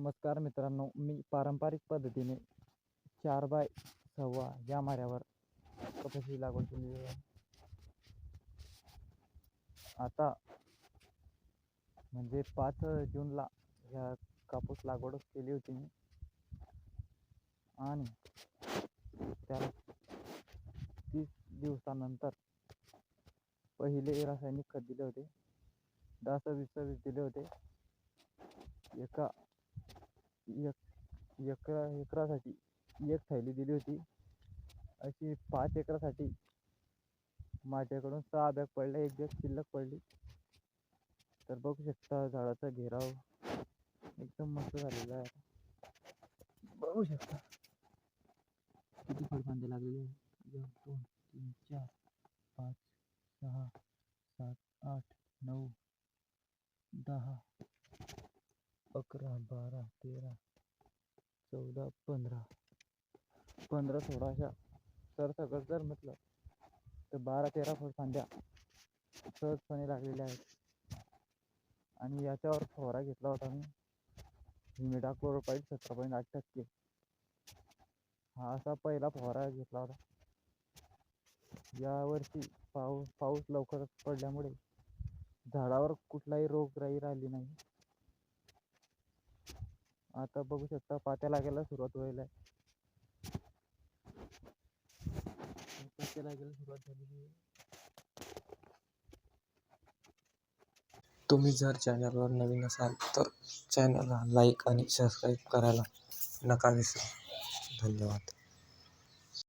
नमस्कार मित्रांनो मी पारंपरिक पद्धतीने चार बाय सव्वा या माऱ्यावर कपाशी लागवड केलेली आहे? आता म्हणजे पाच जूनला या कापूस लागवड केली होती मी. आणि त्याला तीस दिवसानंतर पहिले रासायनिक खत दिले होते. दहा सव्वीस सव्वीस दिले होते एका एक एकरा एकरासाठी एक थैली दिली होती. अशी पाच एकरासाठी माझ्याकडून सहा बॅग पडल्या एक बॅग शिल्लक पडली. तर बघू शकता झाडाचा घेराव एकदम मस्त झालेला आहे. बघू शकता. किती फळफांदे लागलेले एक दोन तीन चार पाच सहा सात आठ नऊ दहा अकरा बारा तेरा चौदा पंधरा. पंधरा सोळाशा तर सगळं जर म्हटलं तर बारा तेरा फळफांद्या सहजपणे लागलेल्या आहेत. आणि याच्यावर फवारा घेतला होता मी. हिमिडा क्लोरोपाईड सतरा पॉईंट आठ टक्के. हा असा पहिला फवारा घेतला होता. यावर्षी पाऊस पाऊस लवकरच पडल्यामुळे झाडावर कुठलाही रोगराई राहिली नाही. आता बघू शकता पात्या लागायला सुरुवात व्हायला आहे पात्या लागायला सुरुवात झालेली तुम्ही जर चॅनलवर नवीन असाल तर चॅनलला लाईक आणि सबस्क्राईब करायला नका विसरू. धन्यवाद.